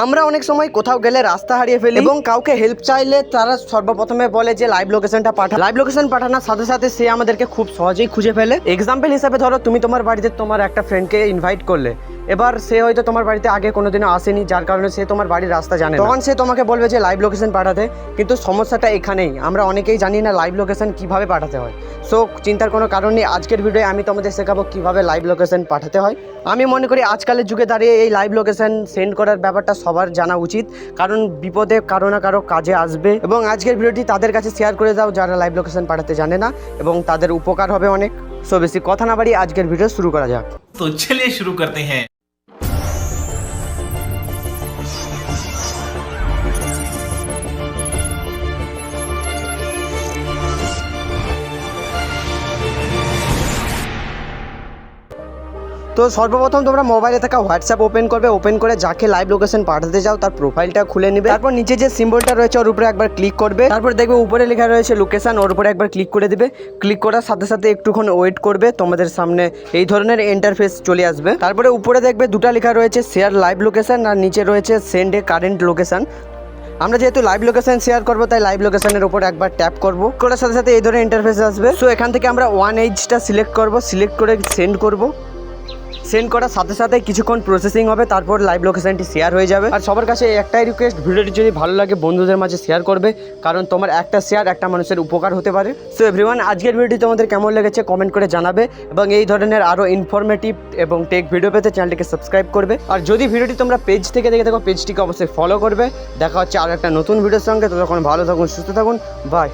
আমরা অনেক সময় কোথাও গেলে রাস্তা হারিয়ে ফেলি। এবং কাউকে হেল্প চাইলে তারা সর্বপ্রথমে বলে যে লাইভ লোকেশনটা পাঠা লাইভ লোকেশন পাঠানোর সাথে সাথে সে আমাদেরকে খুব সহজেই খুঁজে ফেলে। এক্সাম্পল হিসাবে ধরো তুমি তোমার বাড়িতে তোমার একটা ফ্রেন্ডকে ইনভাইট করলে। এবার সে হয়তো তোমার বাড়িতে আগে কোনোদিনও আসেনি, যার কারণে সে তোমার বাড়ির রাস্তা জানে তখন সে তোমাকে বলবে যে লাইভ লোকেশন পাঠাতে, কিন্তু সমস্যাটা এখানেই। আমরা অনেকেই জানি না লাইভ লোকেশন কীভাবে পাঠাতে হয়। সো চিন্তার কোনো কারণ নেই, আজকের ভিডিওয়ে আমি তোমাদের শেখাবো কীভাবে লাইভ লোকেশন পাঠাতে হয়। আমি মনে করি আজকালের যুগে দাঁড়িয়ে এই লাইভ লোকেশন সেন্ড করার ব্যাপারটা সবার জানা উচিত, কারণ বিপদে কারও না কারও কাজে আসবে। এবং আজকের ভিডিওটি তাদের কাছে শেয়ার করে দাও, যারা লাইভ লোকেশন পাঠাতে জানে না, এবং তাদের উপকার হবে অনেক। সো বেশি কথা না বাড়িয়ে আজকের ভিডিও শুরু করা যাক। তো চলিয়ে শুরু করতে হ্যাঁ। তো সর্বপ্রথম তোমরা মোবাইলে থাকা হোয়াটসঅ্যাপ ওপেন করবে ওপেন করে যাকে লাইভ লোকেশন পাঠাতে চাও তার প্রোফাইলটা খুলে নেবে। তারপর নিচে যে সিম্বলটা রয়েছে ওর উপরে একবার ক্লিক করবে। তারপর দেখবে উপরে লেখা রয়েছে লোকেশন ওর উপরে একবার ক্লিক করে দিবে। ক্লিক করার সাথে সাথে একটুক্ষণ ওয়েট করবে, তোমাদের সামনে এই ধরনের ইন্টারফেস চলে আসবে। তারপরে উপরে দেখবে দুটো লেখা রয়েছে শেয়ার লাইভ লোকেশন আর নিচে রয়েছে সেন্ড এ কারেন্ট লোকেশন আমরা যেহেতু লাইভ লোকেশন শেয়ার করব, তাই লাইভ লোকেশনের উপর একবার ট্যাপ করব। করার সাথে সাথে এই ধরনের ইন্টারফেস আসবে। সো এখান থেকে আমরা ওয়ান এইচটা সিলেক্ট করব সিলেক্ট করে সেন্ড করব। সেন্ড করার সাথে সাথে কিছুক্ষণ প্রসেসিং হবে, তারপর লাইভ লোকেশনটি শেয়ার হয়ে যাবে। আর সবার কাছে একটাই রিকোয়েস্ট ভিডিওটি যদি ভালো লাগে, বন্ধুদের মাঝে শেয়ার করবে। কারণ তোমার একটা শেয়ার একটা মানুষের উপকার হতে পারে। সো এভরিওয়ান আজকের ভিডিওটি তোমাদের কেমন লেগেছে কমেন্ট করে জানাবে। এবং এই ধরনের আরও ইনফরমেটিভ এবং টেক ভিডিও পেতে চ্যানেলটিকে সাবস্ক্রাইব করবে। আর যদি ভিডিওটি তোমরা পেজ থেকে দেখে থাকো পেজটিকে অবশ্যই ফলো করবে। দেখা হচ্ছে আরও একটা নতুন ভিডিওর সঙ্গে। ততক্ষণ ভালো থাকুন, সুস্থ থাকুন। বাই